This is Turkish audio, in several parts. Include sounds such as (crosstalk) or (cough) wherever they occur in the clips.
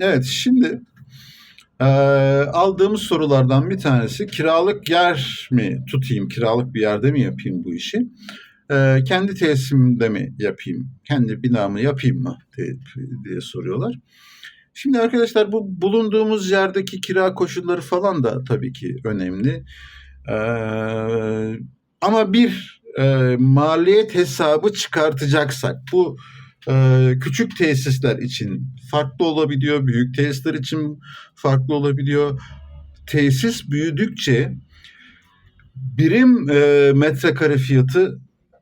Evet, şimdi eee, aldığımız sorulardan bir tanesi kiralık yer mi tutayım, kiralık bir yerde mi yapayım bu işi? Eee, kendi tesisimde mi yapayım, kendi binamı yapayım mı diye, diye soruyorlar. Şimdi arkadaşlar bu bulunduğumuz yerdeki kira koşulları falan da tabii ki önemli. Eee, ama bir eee, maliyet hesabı çıkartacaksak bu eee, küçük tesisler için farklı olabiliyor, büyük tesisler için farklı olabiliyor. Tesis büyüdükçe birim eee, metrekare fiyatı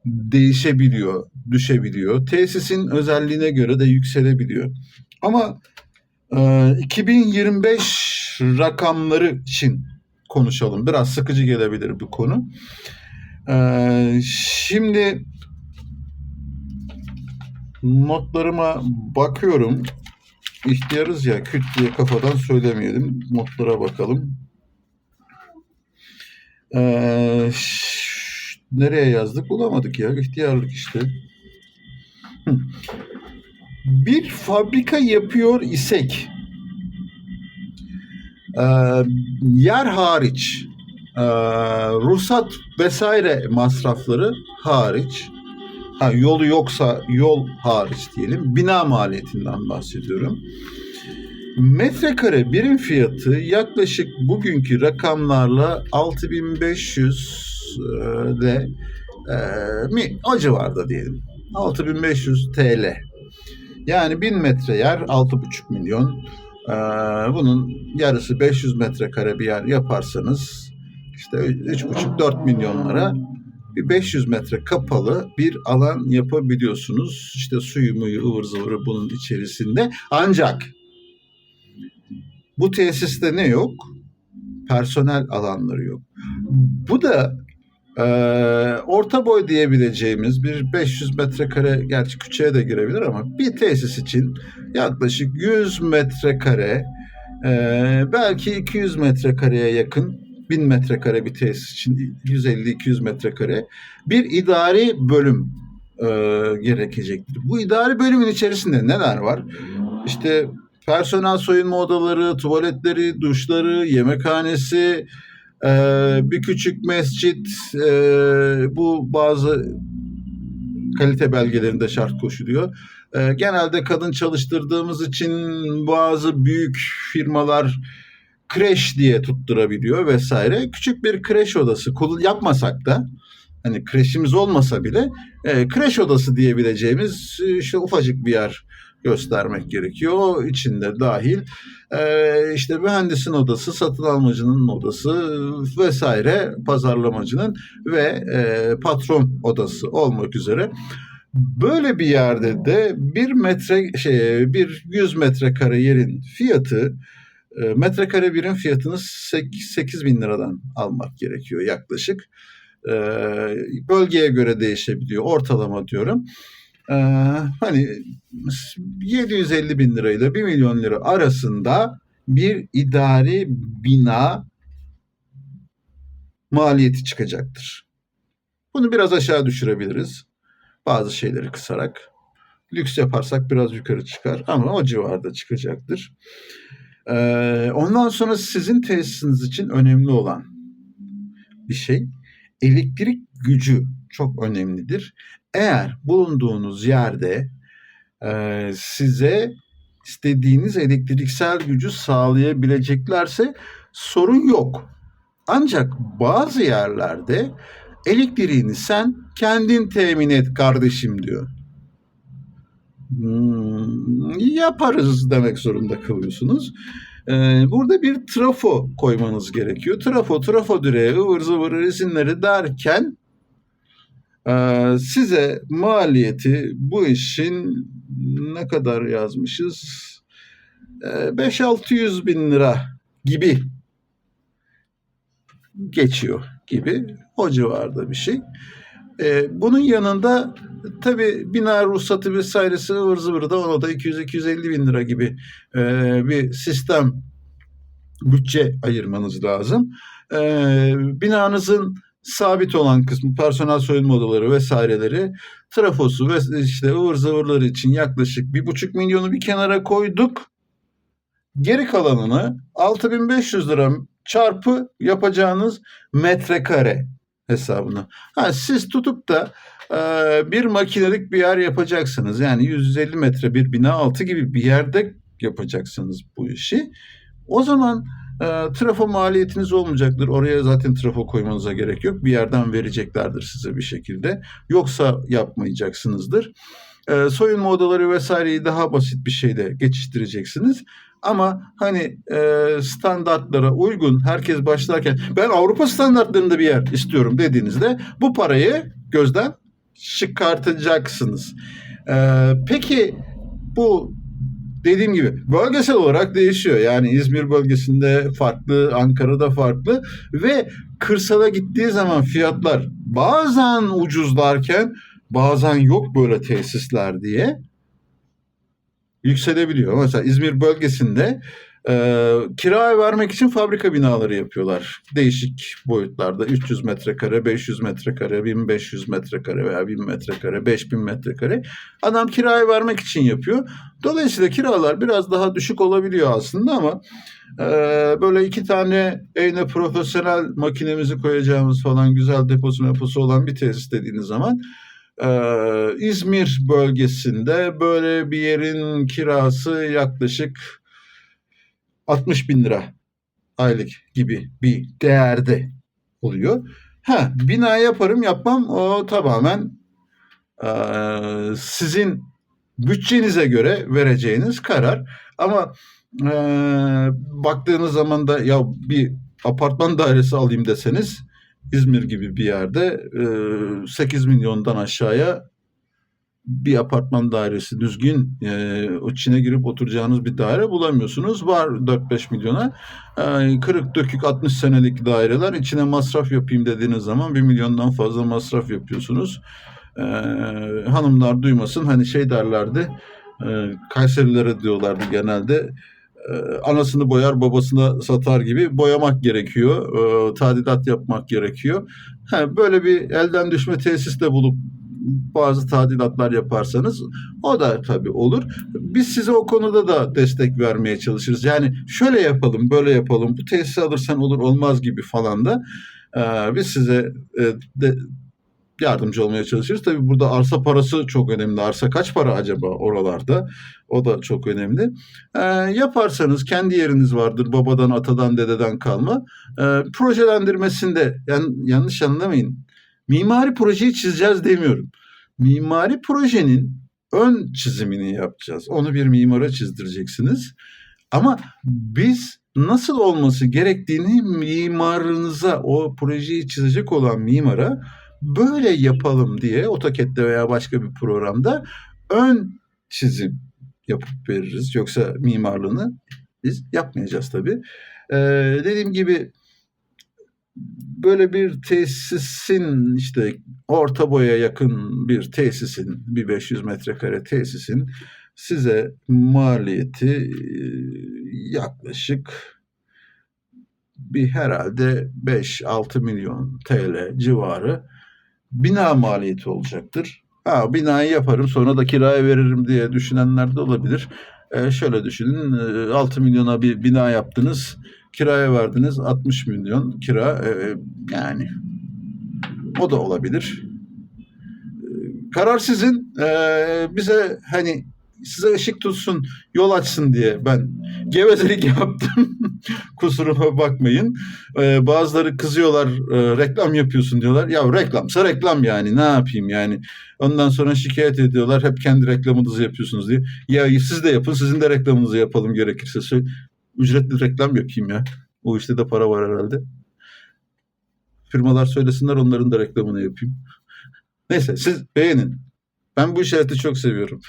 değişebiliyor, düşebiliyor. Tesisin özelliğine göre de yükselebiliyor. Ama eee, 2025 rakamları için konuşalım. Biraz sıkıcı gelebilir bu konu. Eee, şimdi notlarıma bakıyorum. İhtiyarız ya küt diye kafadan söylemeyelim. Notlara bakalım. Eee, ş- nereye yazdık bulamadık ya. İhtiyarlık işte. Bir fabrika yapıyor isek eee, yer hariç eee, ruhsat vesaire masrafları hariç ha, yolu yoksa yol hariç diyelim bina maliyetinden bahsediyorum. Metrekare birim fiyatı yaklaşık bugünkü rakamlarla 6500 eee, de eee, mi o civarda diyelim. 6500 TL. Yani 1000 metre yer 6,5 milyon. Eee, bunun yarısı 500 metrekare bir yer yaparsanız işte 3,5-4 milyonlara bir 500 metre kapalı bir alan yapabiliyorsunuz. İşte suyu muyu ıvır zıvırı bunun içerisinde. Ancak bu tesiste ne yok? Personel alanları yok. Bu da eee, orta boy diyebileceğimiz bir 500 metrekare gerçi küçüğe de girebilir ama bir tesis için yaklaşık 100 metrekare eee, belki 200 metrekareye yakın 1000 metrekare bir tesis için 150-200 metrekare bir idari bölüm eee, gerekecektir. Bu idari bölümün içerisinde neler var? İşte personel soyunma odaları, tuvaletleri, duşları, yemekhanesi, eee, bir küçük mescit, eee, bu bazı kalite belgelerinde şart koşuluyor. Eee, genelde kadın çalıştırdığımız için bazı büyük firmalar kreş diye tutturabiliyor vesaire. Küçük bir kreş odası yapmasak da hani kreşimiz olmasa bile e, kreş odası diyebileceğimiz e, işte ufacık bir yer göstermek gerekiyor. O içinde dahil e, işte mühendisin odası, satın almacının odası vesaire pazarlamacının ve e, patron odası olmak üzere böyle bir yerde de bir metre şey bir 100 metrekare yerin fiyatı metrekare birim fiyatını 8 bin liradan almak gerekiyor yaklaşık. E, bölgeye göre değişebiliyor. Ortalama diyorum. E, hani 750 bin lirayla 1 milyon lira arasında bir idari bina maliyeti çıkacaktır. Bunu biraz aşağı düşürebiliriz. Bazı şeyleri kısarak. Lüks yaparsak biraz yukarı çıkar ama o civarda çıkacaktır. Ee, ondan sonra sizin tesisiniz için önemli olan bir şey elektrik gücü çok önemlidir. Eğer bulunduğunuz yerde e, size istediğiniz elektriksel gücü sağlayabileceklerse sorun yok. Ancak bazı yerlerde elektriğini sen kendin temin et kardeşim diyor. Hmm, yaparız demek zorunda kalıyorsunuz. Ee, burada bir trafo koymanız gerekiyor. Trafo, trafo direği, ıvır zıvır izinleri derken e, size maliyeti bu işin ne kadar yazmışız? E, 5-600 bin lira gibi geçiyor gibi o civarda bir şey. E, bunun yanında tabi bina ruhsatı vesairesi ıvır zıvır da ona da 200-250 bin lira gibi e, bir sistem bütçe ayırmanız lazım. E, binanızın sabit olan kısmı personel soyunma odaları vesaireleri trafosu ve işte ıvır zıvırları için yaklaşık bir buçuk milyonu bir kenara koyduk. Geri kalanını 6500 lira çarpı yapacağınız metrekare hesabını. Ha, siz tutup da e, bir makinelik bir yer yapacaksınız. Yani 150 metre bir bina altı gibi bir yerde yapacaksınız bu işi. O zaman e, trafo maliyetiniz olmayacaktır. Oraya zaten trafo koymanıza gerek yok. Bir yerden vereceklerdir size bir şekilde. Yoksa yapmayacaksınızdır. E, soyunma odaları vesaireyi daha basit bir şeyle geçiştireceksiniz. Ama hani e, standartlara uygun herkes başlarken ben Avrupa standartlarında bir yer istiyorum dediğinizde bu parayı gözden çıkartacaksınız. E, peki bu dediğim gibi bölgesel olarak değişiyor. Yani İzmir bölgesinde farklı, Ankara'da farklı ve kırsala gittiği zaman fiyatlar bazen ucuzlarken bazen yok böyle tesisler diye yükselebiliyor. Mesela İzmir bölgesinde e, kiraya vermek için fabrika binaları yapıyorlar. Değişik boyutlarda 300 metrekare, 500 metrekare, 1500 metrekare veya 1000 metrekare, 5000 metrekare. Adam kiraya vermek için yapıyor. Dolayısıyla kiralar biraz daha düşük olabiliyor aslında ama e, böyle iki tane eyne profesyonel makinemizi koyacağımız falan güzel deposu deposu olan bir tesis dediğiniz zaman ee, İzmir bölgesinde böyle bir yerin kirası yaklaşık 60 bin lira aylık gibi bir değerde oluyor. Ha bina yaparım yapmam o tamamen e, sizin bütçenize göre vereceğiniz karar. Ama e, baktığınız zaman da ya bir apartman dairesi alayım deseniz İzmir gibi bir yerde e, 8 milyondan aşağıya bir apartman dairesi düzgün e, içine girip oturacağınız bir daire bulamıyorsunuz. Var 4-5 milyona. E, kırık dökük 60 senelik daireler içine masraf yapayım dediğiniz zaman 1 milyondan fazla masraf yapıyorsunuz. E, hanımlar duymasın hani şey derlerdi e, Kayserilere diyorlardı genelde e, anasını boyar babasına satar gibi boyamak gerekiyor. E, tadilat yapmak gerekiyor. Böyle bir elden düşme tesis de bulup bazı tadilatlar yaparsanız o da tabii olur. Biz size o konuda da destek vermeye çalışırız. Yani şöyle yapalım, böyle yapalım, bu tesisi alırsan olur olmaz gibi falan da e, biz size e, de, yardımcı olmaya çalışırız. Tabii burada arsa parası çok önemli. Arsa kaç para acaba oralarda? O da çok önemli. E, yaparsanız kendi yeriniz vardır. Babadan, atadan, dededen kalma. E, projelendirmesinde yani yanlış anlamayın. Mimari projeyi çizeceğiz demiyorum. Mimari projenin ön çizimini yapacağız. Onu bir mimara çizdireceksiniz. Ama biz nasıl olması gerektiğini mimarınıza, o projeyi çizecek olan mimara böyle yapalım diye AutoCAD'de veya başka bir programda ön çizim yapıp veririz. Yoksa mimarlığını biz yapmayacağız tabii. Ee, dediğim gibi böyle bir tesisin işte orta boya yakın bir tesisin bir 500 metrekare tesisin size maliyeti yaklaşık bir herhalde 5-6 milyon TL civarı bina maliyeti olacaktır. Ha binayı yaparım sonra da kiraya veririm diye düşünenler de olabilir. Ee, şöyle düşünün 6 milyona bir bina yaptınız kiraya verdiniz 60 milyon kira e, yani o da olabilir. Karar sizin. E, bize hani size ışık tutsun, yol açsın diye ben gevezelik (laughs) yaptım. Kusuruma bakmayın. Ee, bazıları kızıyorlar, e, reklam yapıyorsun diyorlar. Ya reklamsa reklam yani ne yapayım yani. Ondan sonra şikayet ediyorlar. Hep kendi reklamınızı yapıyorsunuz diye. Ya siz de yapın, sizin de reklamınızı yapalım gerekirse. Ücretli reklam yapayım ya. O işte de para var herhalde. Firmalar söylesinler onların da reklamını yapayım. Neyse siz beğenin. Ben bu işareti çok seviyorum.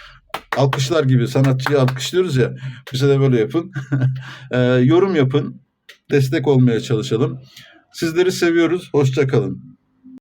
Alkışlar gibi sanatçıyı alkışlıyoruz ya. Bize de böyle yapın. (laughs) e, yorum yapın. Destek olmaya çalışalım. Sizleri seviyoruz. Hoşça kalın.